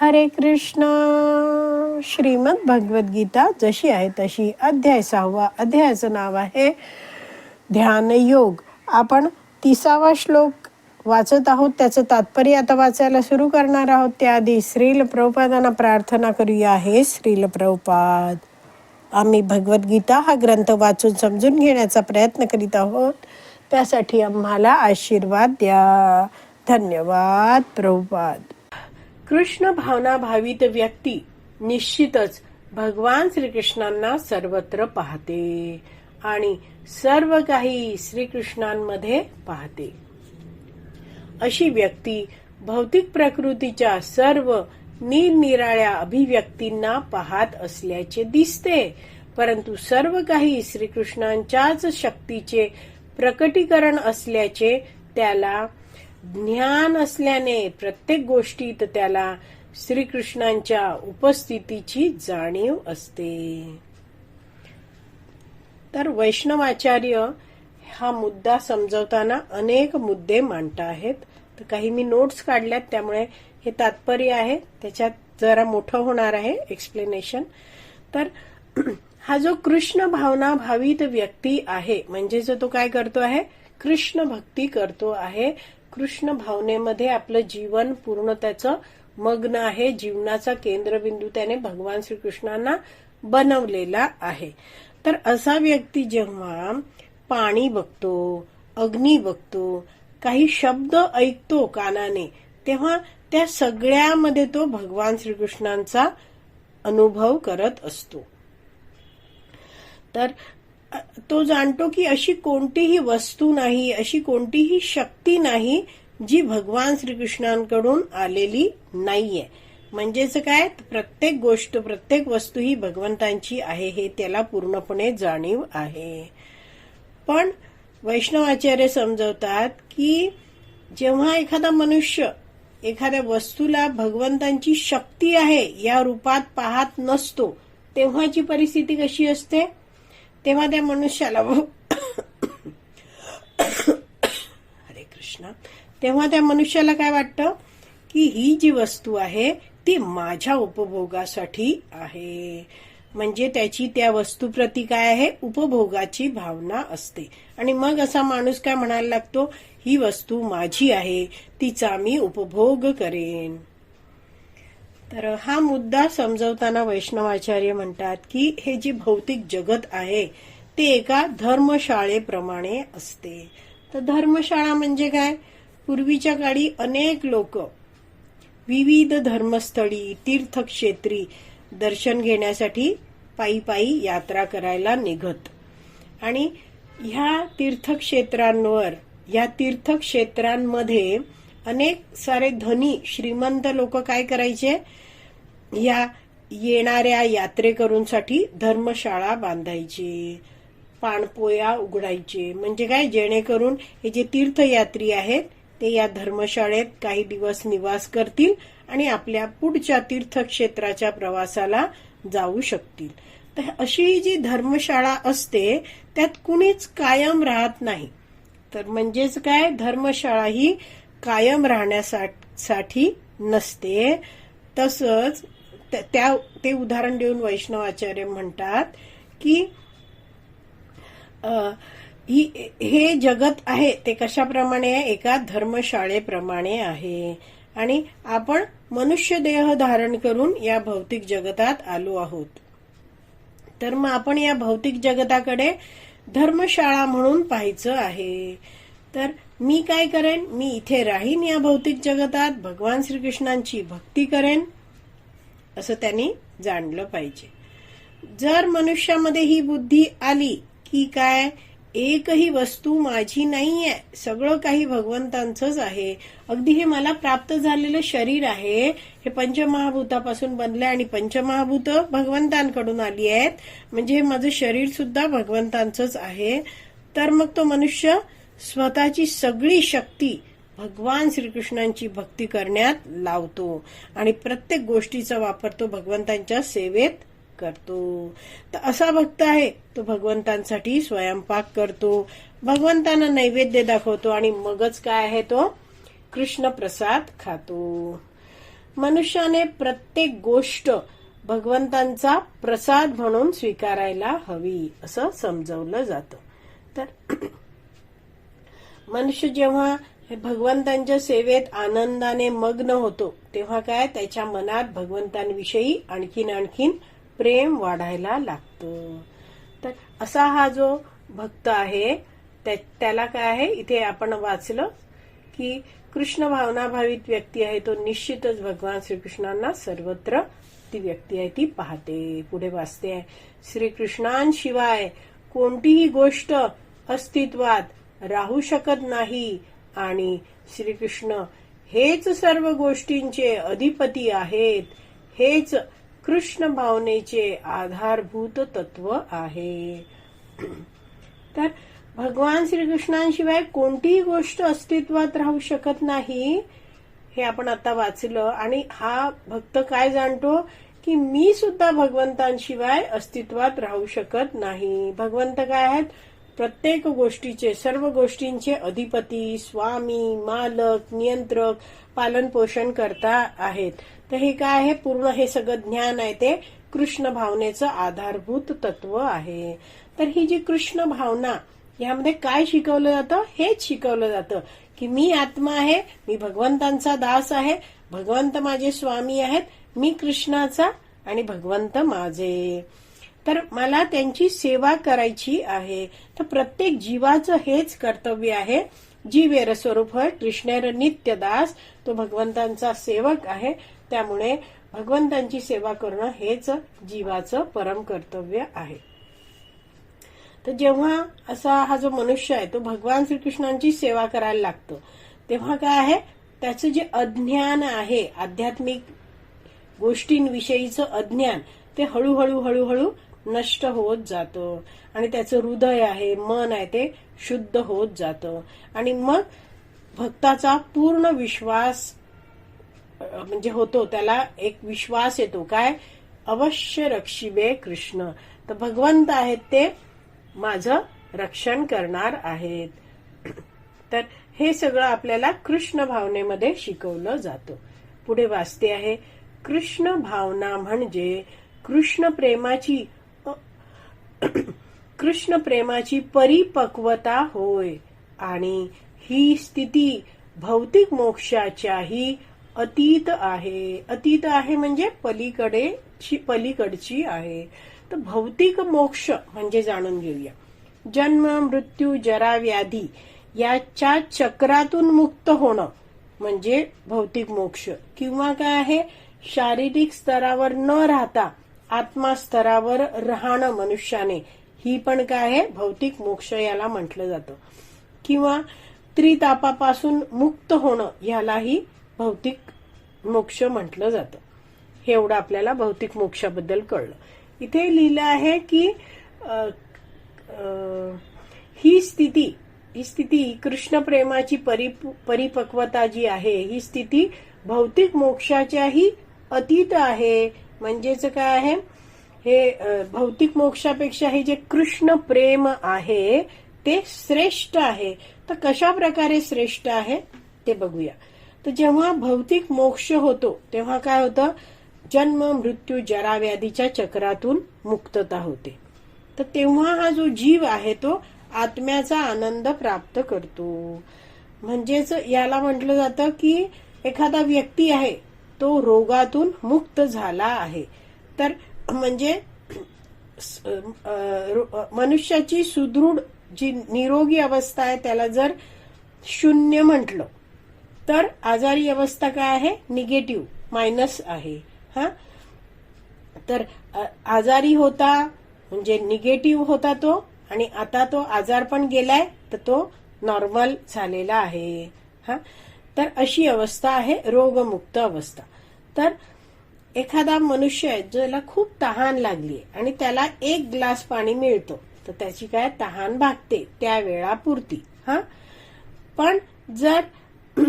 हरे कृष्ण. श्रीमद भगवद्गीता जशी आहे तशी अध्याय सहावा अध्यायाचं नाव आहे ध्यानयोग आपण तिसावा श्लोक वाचत आहोत त्याचं तात्पर्य आता वाचायला सुरू करणार आहोत. त्याआधी श्रील प्रभुपादांना प्रार्थना करूया. हे श्रील प्रभुपाद आम्ही भगवद्गीता हा ग्रंथ वाचून समजून घेण्याचा प्रयत्न करीत आहोत. त्यासाठी आम्हाला आशीर्वाद द्या. धन्यवाद प्रभुपाद. कृष्ण भावना भावित व्यक्ती निश्चितच भगवान श्रीकृष्णांना सर्वत्र पाहते आणि सर्व काही श्रीकृष्णांमध्ये पाहते. अशी व्यक्ती भौतिक प्रकृतीच्या सर्व निरनिराळ्या अभिव्यक्तींना पाहत असल्याचे दिसते परंतु सर्व काही श्रीकृष्णांच्याच शक्तीचे प्रकटीकरण असल्याचे त्याला ज्ञान असल्याने प्रत्येक गोष्टीत त्याला श्रीकृष्णांच्या उपस्थितीची जाणीव असते. तर वैष्णवाचार्य हा मुद्दा समजवताना अनेक मुद्दे मांडत आहेत. तर काही मी नोट्स काढल्यात त्यामुळे हे तात्पर्य आहे. त्याच्यात जरा मोठं होणार आहे एक्सप्लेनेशन तर हा जो कृष्ण भावना भावित व्यक्ती आहे म्हणजे जो तो काय करतो आहे? कृष्ण भक्ती करतो आहे. कृष्ण भावनेमध्ये आपलं जीवन पूर्ण त्याचं मग्न आहे. जीवनाचा केंद्रबिंदू त्याने भगवान श्रीकृष्णांना बनवलेला आहे. तर असा व्यक्ती जेव्हा पाणी बघतो अग्नी बघतो काही शब्द ऐकतो कानाने तेव्हा त्या सगळ्यामध्ये तो भगवान श्रीकृष्णांचा अनुभव करत असतो. तर तो जाणतो की अशी कोणतीही वस्तू नाही अशी कोणतीही शक्ती नाही जी भगवान श्रीकृष्णांकडून आलेली नाहीये. म्हणजेच काय? प्रत्येक गोष्ट प्रत्येक वस्तू ही भगवंतांची आहे हे त्याला पूर्णपणे जाणीव आहे. पण वैष्णवाचार्य समजवतात की जेव्हा एखादा मनुष्य एखाद्या वस्तूला भगवंतांची शक्ती आहे या रूपात पाहत नसतो तेव्हाची परिस्थिती कशी असते? तेव्हा त्या मनुष्याला हरे कृष्णा. तेव्हा त्या मनुष्याला काय वाटतं? की ही जी वस्तू आहे ती माझ्या उपभोगासाठी आहे. म्हणजे त्याची त्या वस्तूप्रती काय आहे? उपभोगाची भावना असते. आणि मग असा माणूस काय म्हणायला लागतो? ही वस्तू माझी आहे तिचा मी उपभोग करेन. तर हा मुद्दा समजवताना वैष्णवाचार्य म्हणतात की हे जे भौतिक जगत आहे ते एका धर्मशाळेप्रमाणे असते. तर धर्मशाळा म्हणजे काय? पूर्वीच्या काळी अनेक लोक विविध धर्मस्थळी तीर्थक्षेत्री दर्शन घेण्यासाठी पायी पायी यात्रा करायला निघत. आणि ह्या तीर्थक्षेत्रांवर या तीर्थक्षेत्रांमध्ये अनेक सारे धनी श्रीमंत लोक काय करायचे? या येणाऱ्या यात्रेकरूंसाठी धर्मशाळा बांधायची पाणपोया उघडायचे. म्हणजे काय? जेणेकरून हे जे तीर्थयात्री आहेत ते या धर्मशाळेत काही दिवस निवास करतील आणि आपल्या पुढच्या तीर्थक्षेत्राच्या प्रवासाला जाऊ शकतील. तर अशी जी धर्मशाळा असते त्यात कुणीच कायम राहत नाही. तर म्हणजेच काय? धर्मशाळा ही कायम राहण्यासाठी नसते. तसंच त्या- ते उदाहरण देऊन वैष्णवाचार्य म्हणतात की ही हे जगत आहे ते कशाप्रमाणे आहे? एका धर्मशाळेप्रमाणे आहे. आणि आपण मनुष्य देह धारण करून या भौतिक जगतात आलो आहोत. तर मग आपण या भौतिक जगताकडे धर्मशाळा म्हणून पाहायचं आहे. तर मी काय करेन? मी इथे राहीन या भौतिक जगतात भगवान श्रीकृष्णांची भक्ती करेन असं त्यांनी जाणलं पाहिजे. जर मनुष्यामध्ये ही बुद्धी आली की काय एकही वस्तू माझी नाहीये सगळं काही भगवंतांचंच आहे. अगदी हे मला प्राप्त झालेलं शरीर आहे हे पंचमहाभूतापासून बनलंय आणि पंचमहाभूत भगवंतांकडून आली आहेत. म्हणजे हे माझं शरीर सुद्धा भगवंतांचंच आहे. तर मग तो मनुष्य स्वतःची सगळी शक्ती भगवान श्रीकृष्णांची भक्ती करण्यात लावतो आणि प्रत्येक गोष्टीचा वापर तो भगवंतांच्या सेवेत करतो. तर असा भक्त आहे तो भगवंतांसाठी स्वयंपाक करतो भगवंतांना नैवेद्य दाखवतो आणि मगच काय आहे तो? कृष्ण प्रसाद खातो. मनुष्याने प्रत्येक गोष्ट भगवंतांचा प्रसाद म्हणून स्वीकारायला हवी असं समजवलं जातं. तर मनुष्य जेव्हा हे भगवंतांच्या सेवेत आनंदाने मग्न होतो तेव्हा काय? त्याच्या मनात भगवंतांविषयी आणखीन आणखीन प्रेम वाढायला लागतं. तर असा हा जो भक्त आहे त्या- त्याला काय आहे? इथे आपण वाचलं की कृष्ण भावनाभावित व्यक्ती आहे तो निश्चितच भगवान श्रीकृष्णांना सर्वत्र ती व्यक्ती आहे ती पाहते. पुढे वाचते. आहे श्रीकृष्णांशिवाय कोणतीही गोष्ट अस्तित्वात राहू शकत नाही. आणि श्रीकृष्ण हेच सर्व गोष्टींचे अधिपती आहेत. हेच कृष्ण भावनेचे आधारभूत तत्व आहे. तर भगवान श्रीकृष्णांशिवाय कोणतीही गोष्ट अस्तित्वात राहू शकत नाही हे आपण आता वाचलं. आणि हा भक्त काय जाणतो? की मी सुद्धा भगवंतांशिवाय अस्तित्वात राहू शकत नाही. भगवंत काय आहेत? प्रत्येक गोष्टीचे सर्व गोष्टींचे अधिपती स्वामी मालक नियंत्रक पालन पोषण करता आहेत. तर हे काय आहे? पूर्ण हे सगळं ज्ञान आहे ते कृष्ण भावनेचं आधारभूत तत्व आहे. तर ही जी कृष्ण भावना यामध्ये काय शिकवलं जातं? हेच शिकवलं जातं की मी आत्मा आहे मी भगवंतांचा दास आहे भगवंत माझे स्वामी आहेत मी कृष्णाचा आणि भगवंत माझे. तर मला त्यांची सेवा करायची आहे. तर प्रत्येक जीवाचं हेच कर्तव्य आहे. जीवेर स्वरूप होय कृष्णेर नित्यदास. तो भगवंतांचा सेवक आहे. त्यामुळे भगवंतांची सेवा करणं हेच जीवाचं परम कर्तव्य आहे. तर जेव्हा असा हा जो मनुष्य आहे तो भगवान श्रीकृष्णांची सेवा करायला लागतो तेव्हा काय आहे? त्याचं जे अज्ञान आहे आध्यात्मिक गोष्टींविषयीचं अज्ञान ते हळूहळू हळूहळू नष्ट होत जातं. आणि त्याचं हृदय आहे मन आहे ते शुद्ध होत जातं. आणि मग भक्ताचा पूर्ण विश्वास म्हणजे होतो त्याला एक विश्वास येतो. काय? अवश्य रक्षिबे कृष्ण. तर भगवंत आहेत ते माझं रक्षण करणार आहेत. तर हे सगळं आपल्याला कृष्ण भावनेमध्ये शिकवलं जातं. पुढे वाचते आहे कृष्ण भावना म्हणजे कृष्ण प्रेमाची कृष्ण प्रेमाची परिपक्वता होय आणि ही स्थिती भौतिक मोक्षाच्याही अतीत आहे. अतीत आहे म्हणजे पलीकडे पलीकडची आहे. तर भौतिक मोक्ष म्हणजे जाणून घेऊया. जन्म मृत्यू जरा व्याधी याच्या चक्रातून मुक्त होणं म्हणजे भौतिक मोक्ष. किंवा काय आहे? शारीरिक स्तरावर न राहता आत्मास्तरावर राहणं मनुष्याने. ही पण काय आहे? भौतिक मोक्ष याला म्हटलं जातं. किंवा त्रितापापासून मुक्त होणं यालाही भौतिक मोक्ष म्हटलं जातं. हे एवढं आपल्याला भौतिक मोक्षाबद्दल कळलं. इथे लिहिलं आहे की ही स्थिती ही स्थिती कृष्ण प्रेमाची परिप परिपक्वता जी आहे ही स्थिती भौतिक मोक्षाच्याही अतीत आहे. म्हणजेच काय आहे? हे भौतिक मोक्षापेक्षा हे जे कृष्ण प्रेम आहे ते श्रेष्ठ आहे. तर कशा प्रकारे श्रेष्ठ आहे ते बघूया. तर जेव्हा भौतिक मोक्ष होतो तेव्हा काय होतं? जन्म मृत्यू जराव्याधीच्या चक्रातून मुक्तता होते. तर तेव्हा हा जो जीव आहे तो आत्म्याचा आनंद प्राप्त करतो. म्हणजेच याला म्हटलं जातं की एखादा व्यक्ती आहे तो रोगातून मुक्त झाला आहे. तर म्हणजे मनुष्याची सुदृढ जी निरोगी अवस्था आहे त्याला जर शून्य म्हटलं तर आजारी अवस्था काय आहे? निगेटिव्ह मायनस आहे. हा? तर आजारी होता म्हणजे निगेटिव्ह होता तो आणि आता तो आजार पण गेलाय तर तो नॉर्मल झालेला आहे. हा? तर अशी अवस्था आहे रोगमुक्त अवस्था. तर एखादा मनुष्य आहे ज्याला खूप तहान लागली आणि त्याला एक ग्लास पाणी मिळतो तर त्याची काय तहान भागते? त्या वेळापुरती हा? पण जर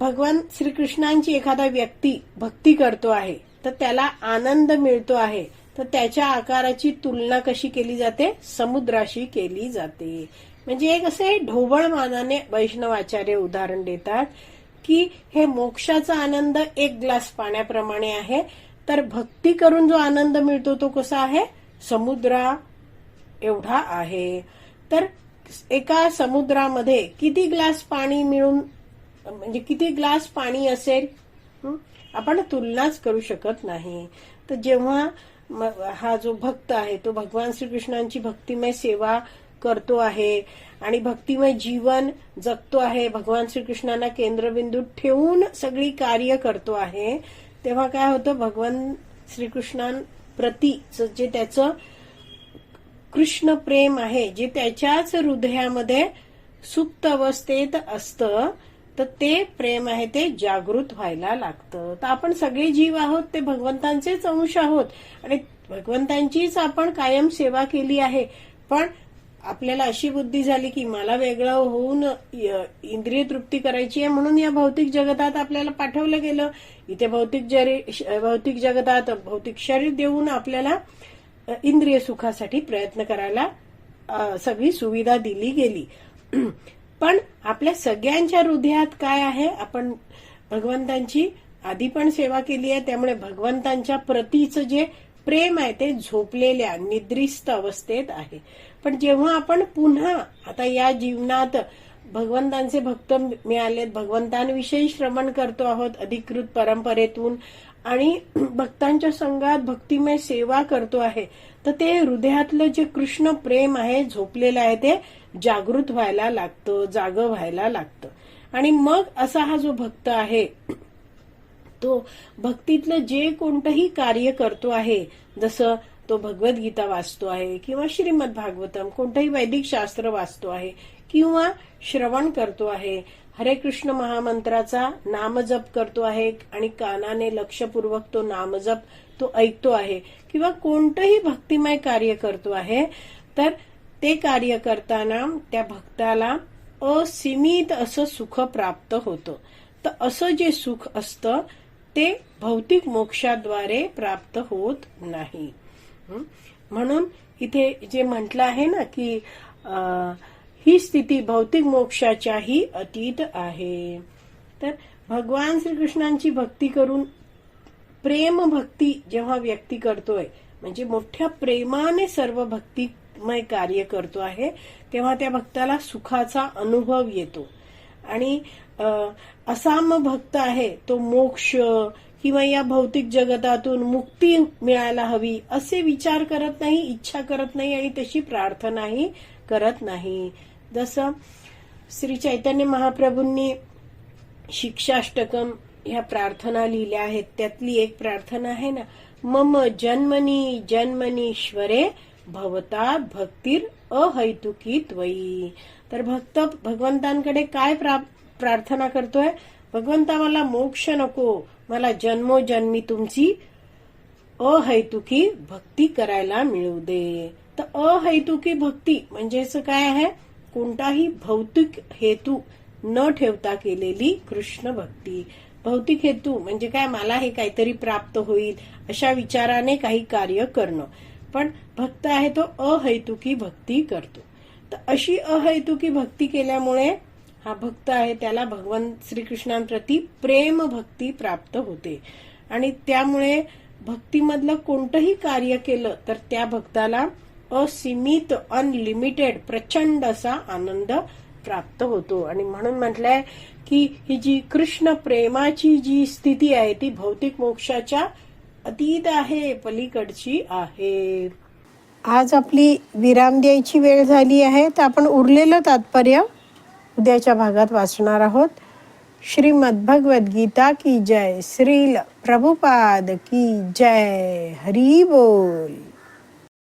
भगवान श्रीकृष्णांची एखादा व्यक्ती भक्ती करतो आहे तर त्याला आनंद मिळतो आहे तर त्याच्या आकाराची तुलना कशी केली जाते? समुद्राशी केली जाते. म्हणजे एक असे ढोबळ मानाने वैष्णवाचार्य उदाहरण देतात की हे मोक्षाचा आनंद एक ग्लास पाण्याप्रमाणे आहे तर भक्ती करून जो आनंद मिळतो तो कसा आहे? समुद्रा एवढा आहे. तर एका समुद्रामध्ये किती ग्लास पाणी मिळून म्हणजे किती ग्लास पाणी असेल? आपण तुलनाच करू शकत नाही. तर जेव्हा हा जो भक्त आहे तो भगवान श्रीकृष्णांची भक्तिमय सेवा करतो आहे आणि भक्तिमय जीवन जगतो आहे. भगवान श्रीकृष्णांना केंद्रबिंदू ठेवून सगळी कार्य करतो आहे. तेव्हा काय होतं? भगवान श्रीकृष्णांप्रती जे त्याचं कृष्ण प्रेम आहे जे त्याच्याच हृदयामध्ये सुप्त अवस्थेत असतं तर ते प्रेम आहे ते जागृत व्हायला लागतं. तर आपण सगळे जीव आहोत ते भगवंतांचेच अंश आहोत. आणि भगवंतांचीच आपण कायम सेवा केली आहे. पण आपल्याला अशी बुद्धी झाली की मला वेगळं होऊन इंद्रिय तृप्ती करायची आहे म्हणून या भौतिक जगतात आपल्याला पाठवलं गेलं. इथे भौतिक जरी भौतिक जगतात भौतिक शरीर देऊन आपल्याला इंद्रिय सुखासाठी प्रयत्न करायला सगळी सुविधा दिली गेली. पण आपल्या सगळ्यांच्या हृदयात काय आहे? आपण भगवंतांची आधी पण सेवा केली आहे त्यामुळे भगवंतांच्या प्रतीचं जे प्रेम आहे ते झोपलेल्या निद्रिस्त अवस्थेत आहे. पण जेव्हा आपण पुन्हा आता या जीवनात भगवंतांचे भक्त मिळालेत भगवंतांविषयी श्रवण करतो आहोत अधिकृत परंपरेतून आणि भक्तांच्या संघात भक्तिमय सेवा करतो आहे. तर ते हृदयातलं जे कृष्ण प्रेम आहे झोपलेलं आहे ते जागृत व्हायला लागतं जाग व्हायला लागतं. आणि मग असा हा जो भक्त आहे तो भक्तीतलं जे कोणतंही कार्य करतो आहे जसं तो भगवद्गीता वाचतो आहे किंवा श्रीमद भागवतम कोणतंही वैदिक शास्त्र वाचतो आहे किंवा श्रवण करतो आहे हरे कृष्ण महामंत्राचा नामजप करतो आहे आणि कानाने लक्षपूर्वक तो नामजप तो ऐकतो आहे. किंवा कोणतंही भक्तिमय कार्य करतो आहे तर ते कार्य करताना त्या भक्ताला असीमित असं सुख प्राप्त होतं. तर असं जे सुख असतं ते भौतिक मोक्षाद्वारे प्राप्त होत नाही. म्हणून इथे जे म्हटलं आहे ना की ही स्थिती भौतिक मोक्षाच्याही अतीत आहे. तर भगवान श्रीकृष्णांची भक्ती करून प्रेम भक्ती जेव्हा व्यक्ती करतोय म्हणजे मोठ्या प्रेमाने सर्व भक्तिमय कार्य करतो आहे तेव्हा त्या भक्ताला सुखाचा अनुभव येतो. आणि असाम भक्त आहे तो मोक्ष किंवा या भौतिक जगतातून मुक्ती मिळायला हवी असे विचार करत नाही इच्छा करत नाही आणि तशी प्रार्थनाही करत नाही. जसं श्री चैतन्य महाप्रभूंनी शिक्षाष्टकम ह्या प्रार्थना लिहिल्या आहेत. त्यातली एक प्रार्थना आहे ना मम जन्मनी जन्मनीश्वरे भवता भक्तीर अहैतुकी त्वयी. तर भक्त भगवंतांकडे काय प्रा- प्रार्थना करतोय? भगवंता मला मोक्ष नको. मला जन्मोजन्मी तुमची अहैतुकी भक्ती करायला मिळू दे. तर अहैतुकी भक्ती म्हणजेच काय आहे? कोणताही भौतिक हेतू न ठेवता केलेली कृष्ण भक्ती. भौतिक हेतू म्हणजे काय? मला हे काहीतरी प्राप्त होईल अशा विचाराने काही कार्य करणं. पण भक्त आहे तो अहैतुकी भक्ती करतो. तर अशी अहैतुकी भक्ती केल्यामुळे हा भक्त आहे त्याला भगवान श्रीकृष्णांप्रती प्रेम भक्ती प्राप्त होते. आणि त्यामुळे भक्तीमधलं कोणतंही कार्य केलं तर त्या भक्ताला असीमित अनलिमिटेड प्रचंड असा आनंद प्राप्त होतो. आणि म्हणून म्हटलंय की ही जी कृष्ण प्रेमाची जी स्थिती आहे ती भौतिक मोक्षाच्या अतीत आहे पलीकडची आहे. आज आपली विराम द्यायची वेळ झाली आहे तर आपण उरलेलं तात्पर्य उद्याच्या भागात वाचणार आहोत. श्रीमद भगवद गीता की जय श्रील प्रभुपाद की जय हरी बोल.